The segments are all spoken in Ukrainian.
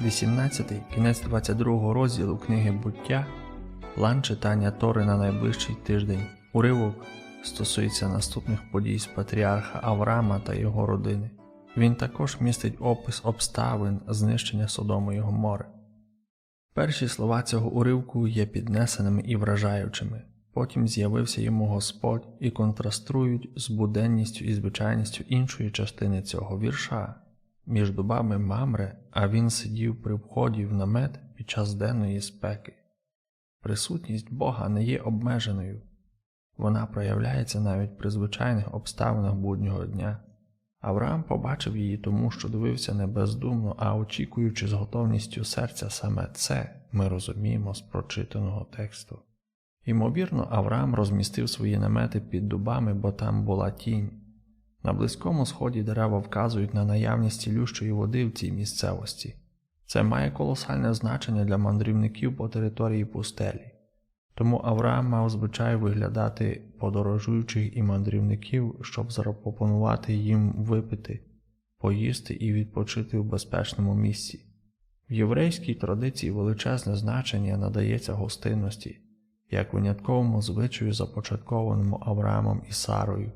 18, кінець 22 розділу книги буття, план читання Тори на найближчий тиждень. Уривок стосується наступних подій з патріарха Авраама та його родини. Він також містить опис обставин знищення Содому і Гомори. Перші слова цього уривку є піднесеними і вражаючими. Потім з'явився йому Господь і контрастують з буденністю і звичайністю іншої частини цього вірша. Між дубами Мамре, а він сидів при вході в намет під час денної спеки. Присутність Бога не є обмеженою, вона проявляється навіть при звичайних обставинах буднього дня. Авраам побачив її тому, що дивився не бездумно, а очікуючи з готовністю серця саме це, ми розуміємо з прочитаного тексту. Ймовірно, Авраам розмістив свої намети під дубами, бо там була тінь. На близькому сході дерева вказують на наявність цілющої води в цій місцевості. Це має колосальне значення для мандрівників по території пустелі. Тому Авраам мав звичай виглядати подорожуючих і мандрівників, щоб запропонувати їм випити, поїсти і відпочити в безпечному місці. В єврейській традиції величезне значення надається гостинності, як винятковому звичаю, започаткованому Авраамом і Сарою,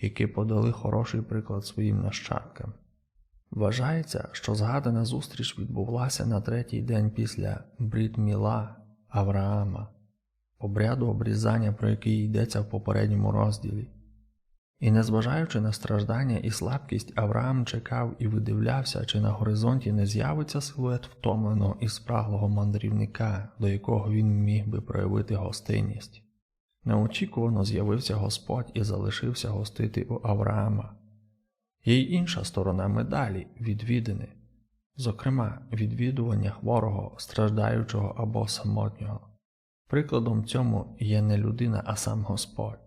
які подали хороший приклад своїм нащадкам. Вважається, що згадана зустріч відбулася на третій день після Брід-Міла Авраама, обряду обрізання, про який йдеться в попередньому розділі. І незважаючи на страждання і слабкість, Авраам чекав і видивлявся, чи на горизонті не з'явиться силует втомленого і спраглого мандрівника, до якого він міг би проявити гостинність. Неочікувано з'явився Господь і залишився гостити у Авраама. Є й інша сторона медалі відвідини, зокрема, відвідування хворого, страждаючого або самотнього. Прикладом цьому є не людина, а сам Господь.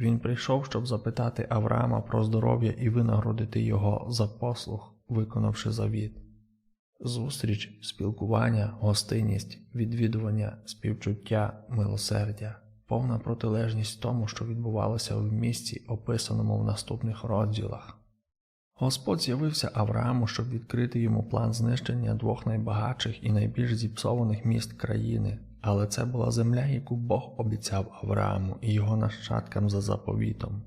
Він прийшов, щоб запитати Авраама про здоров'я і винагородити його за послуг, виконавши завіт. Зустріч, спілкування, гостинність, відвідування, співчуття, милосердя, повна протилежність тому, що відбувалося в місці, описаному в наступних розділах. Господь з'явився Аврааму, щоб відкрити йому план знищення двох найбагатших і найбільш зіпсованих міст країни, але це була земля, яку Бог обіцяв Аврааму і його нащадкам за заповітом.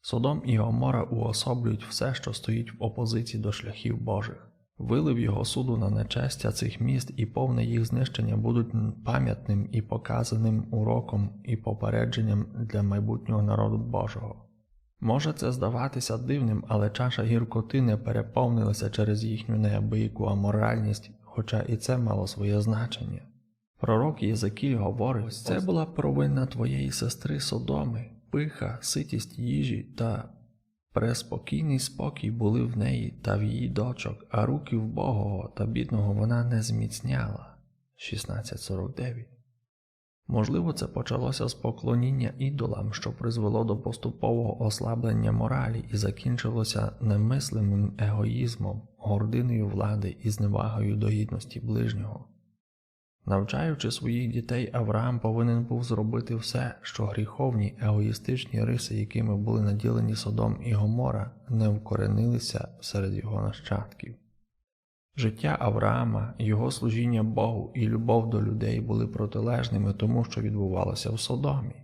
Содом і Гомора уособлюють все, що стоїть в опозиції до шляхів Божих. Вилив його суду на нечестя цих міст і повне їх знищення будуть пам'ятним і показаним уроком і попередженням для майбутнього народу Божого. Може це здаватися дивним, але чаша гіркоти не переповнилася через їхню неабияку аморальність, хоча і це мало своє значення. Пророк Єзекіль говорив, це була провина твоєї сестри Содоми, пиха, ситість їжі та преспокійний спокій були в неї та в її дочок, а руки вбогого та бідного вона не зміцняла. 1649 Можливо, це почалося з поклоніння ідолам, що призвело до поступового ослаблення моралі і закінчилося немислимим егоїзмом, гординою влади і зневагою до гідності ближнього. Навчаючи своїх дітей, Авраам повинен був зробити все, що гріховні егоїстичні риси, якими були наділені Содом і Гомора, не вкоренилися серед його нащадків. Життя Авраама, його служіння Богу і любов до людей були протилежними тому, що відбувалося в Содомі.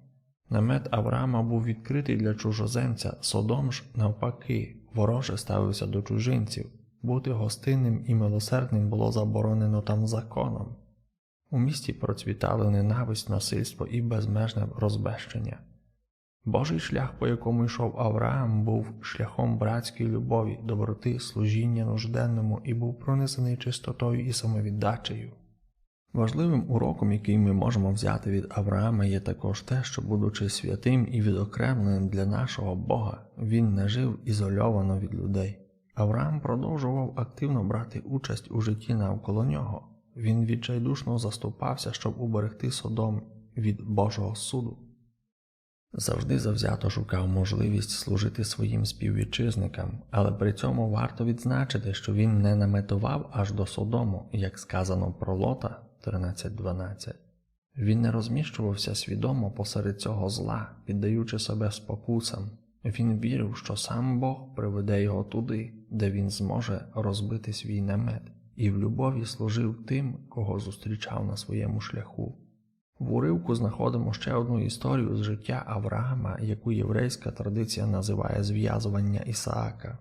Намет Авраама був відкритий для чужоземця, Содом ж, навпаки, вороже ставився до чужинців, бути гостинним і милосердним було заборонено там законом. У місті процвітали ненависть, насильство і безмежне розбещення. Божий шлях, по якому йшов Авраам, був шляхом братської любові, доброти, служіння нужденному і був пронизаний чистотою і самовіддачею. Важливим уроком, який ми можемо взяти від Авраама, є також те, що, будучи святим і відокремленим для нашого Бога, він не жив ізольовано від людей. Авраам продовжував активно брати участь у житті навколо нього. Він відчайдушно заступався, щоб уберегти Содом від Божого суду. Завжди завзято шукав можливість служити своїм співвітчизникам, але при цьому варто відзначити, що він не наметував аж до Содому, як сказано про Лота 13.12. Він не розміщувався свідомо посеред цього зла, піддаючи себе спокусам. Він вірив, що сам Бог приведе його туди, де він зможе розбити свій намет і в любові служив тим, кого зустрічав на своєму шляху. В уривку знаходимо ще одну історію з життя Авраама, яку єврейська традиція називає зв'язування Ісаака.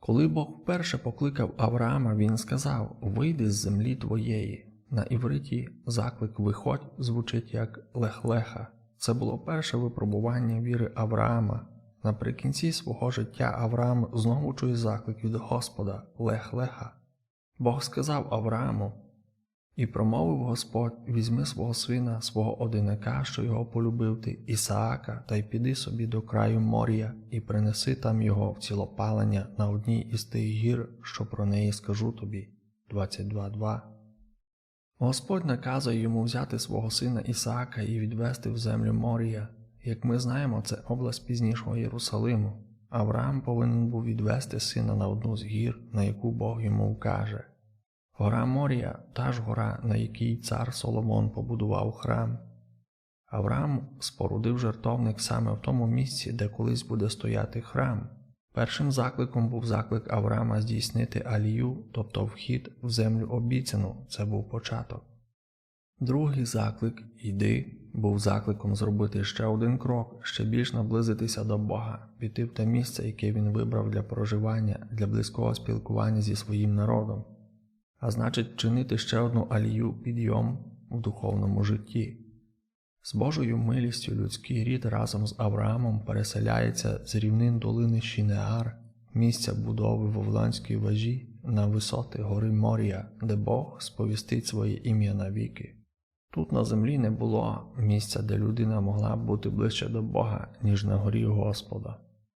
Коли Бог вперше покликав Авраама, він сказав: Вийди з землі твоєї. На івриті заклик Виходь звучить як лех-леха. Це було перше випробування віри Авраама. Наприкінці свого життя Авраам знову чує заклик від Господа Лех-леха. Бог сказав Аврааму, і промовив Господь: візьми свого сина, свого одиника, що його полюбив ти, Ісаака, та й піди собі до краю моря, і принеси там його в цілопалення на одній із тих гір, що про неї скажу тобі. 22.2 Господь наказує йому взяти свого сина Ісаака і відвести в землю Морія. Як ми знаємо, це область пізнішого Єрусалиму. Авраам повинен був відвести сина на одну з гір, на яку Бог йому вкаже. Гора Морія та ж гора, на якій цар Соломон побудував храм. Авраам спорудив жертовник саме в тому місці, де колись буде стояти храм. Першим закликом був заклик Авраама здійснити алію, тобто вхід в землю обіцяну, це був початок. Другий заклик Йди був закликом зробити ще один крок, ще більш наблизитися до Бога, піти в те місце, яке він вибрав для проживання, для близького спілкування зі своїм народом, а значить, чинити ще одну алію підйом в духовному житті. З Божою милістю людський рід разом з Авраамом переселяється з рівнин долини Шінеар, місця будови Вовланської вежі на висоти гори Морія, де Бог сповістить своє ім'я навіки. Тут на землі не було місця, де людина могла б бути ближче до Бога, ніж на горі Господа.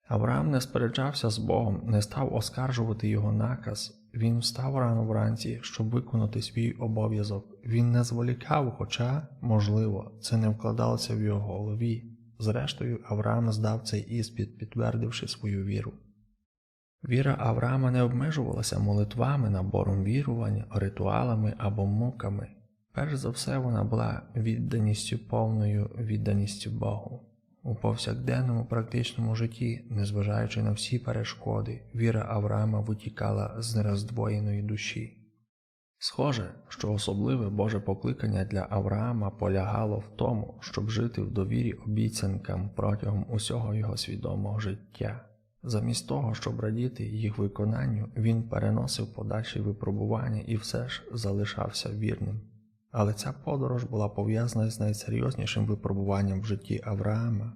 Авраам не сперечався з Богом, не став оскаржувати його наказ. Він встав рано вранці, щоб виконати свій обов'язок. Він не зволікав, хоча, можливо, це не вкладалося в його голові. Зрештою, Авраам здав цей іспит, підтвердивши свою віру. Віра Авраама не обмежувалася молитвами, набором вірувань, ритуалами або муками. Перш за все, вона була відданістю повною відданістю Богу. У повсякденному практичному житті, незважаючи на всі перешкоди, віра Авраама витікала з нероздвоєної душі. Схоже, що особливе Боже покликання для Авраама полягало в тому, щоб жити в довірі обіцянкам протягом усього його свідомого життя. Замість того, щоб радіти їх виконанню, він переносив подальші випробування і все ж залишався вірним. Але ця подорож була пов'язана з найсерйознішим випробуванням в житті Авраама.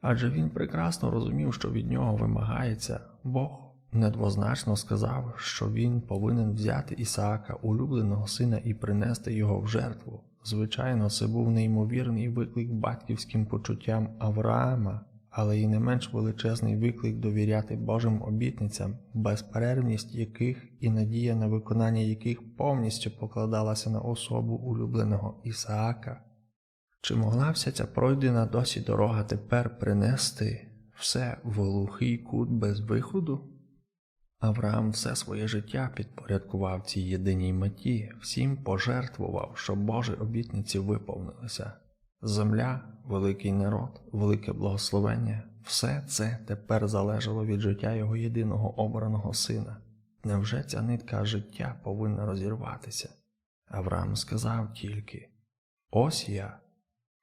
Адже він прекрасно розумів, що від нього вимагається, Бог недвозначно сказав, що він повинен взяти Ісаака, улюбленого сина, і принести його в жертву. Звичайно, це був неймовірний виклик батьківським почуттям Авраама, але й не менш величезний виклик довіряти Божим обітницям, безперервність яких і надія на виконання яких повністю покладалася на особу улюбленого Ісаака. Чи могла вся ця пройдена досі дорога тепер принести все в глухий кут без виходу? Авраам все своє життя підпорядкував цій єдиній меті, всім пожертвував, щоб Божі обітниці виповнилися. Земля, великий народ, велике благословення все це тепер залежало від життя його єдиного обраного сина. Невже ця нитка життя повинна розірватися? Авраам сказав тільки: Ось я.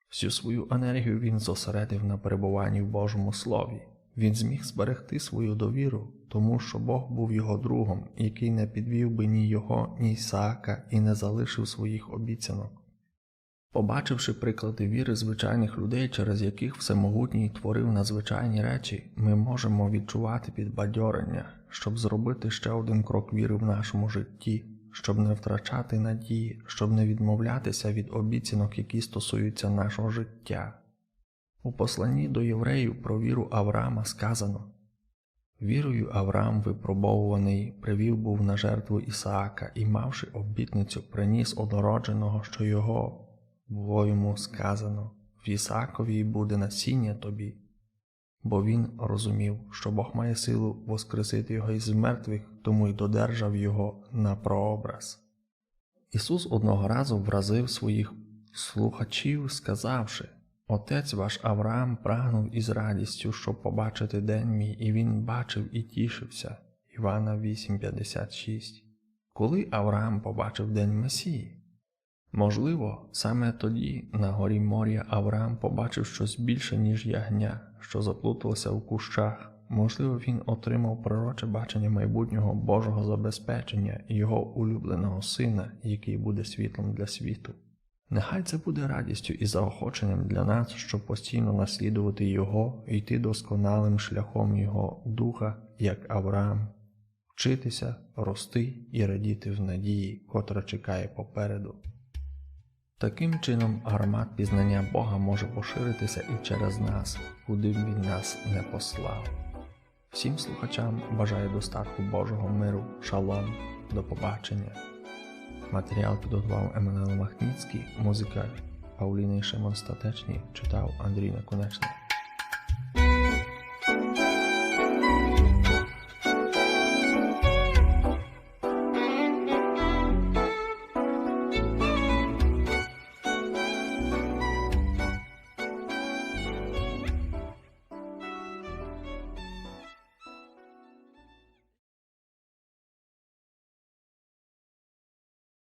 Всю свою енергію він зосередив на перебуванні в Божому Слові. Він зміг зберегти свою довіру, тому що Бог був його другом, який не підвів би ні його, ні Ісаака і не залишив своїх обіцянок. Побачивши приклади віри звичайних людей, через яких Всемогутній творив надзвичайні речі, ми можемо відчувати підбадьорення, щоб зробити ще один крок віри в нашому житті, щоб не втрачати надії, щоб не відмовлятися від обіцянок, які стосуються нашого життя. У посланні до євреїв про віру Авраама сказано Вірою Авраам, випробовуваний, привів був на жертву Ісаака і, мавши обітницю, приніс однородженого, що його було йому сказано в Ісаакові буде насіння тобі, бо він розумів, що Бог має силу воскресити його із мертвих, тому й додержав його на прообраз. Ісус одного разу вразив своїх слухачів, сказавши Отець ваш Авраам прагнув із радістю, щоб побачити день мій, і він бачив і тішився. Івана 8:56 Коли Авраам побачив день Месії? Можливо, саме тоді на горі моря Авраам побачив щось більше, ніж ягня, що заплуталося в кущах. Можливо, він отримав пророче бачення майбутнього Божого забезпечення його улюбленого сина, який буде світлом для світу. Нехай це буде радістю і заохоченням для нас, щоб постійно наслідувати Його і йти досконалим шляхом Його духа, як Авраам, вчитися, рости і радіти в надії, котра чекає попереду. Таким чином, гармат пізнання Бога може поширитися і через нас, куди б він нас не послав. Всім слухачам бажаю достатку Божого миру, шалом, до побачення. Матеріал підготував Еммануел Махніцький, музика Пауліни Шимон Статечні читав Андрій Наконечний.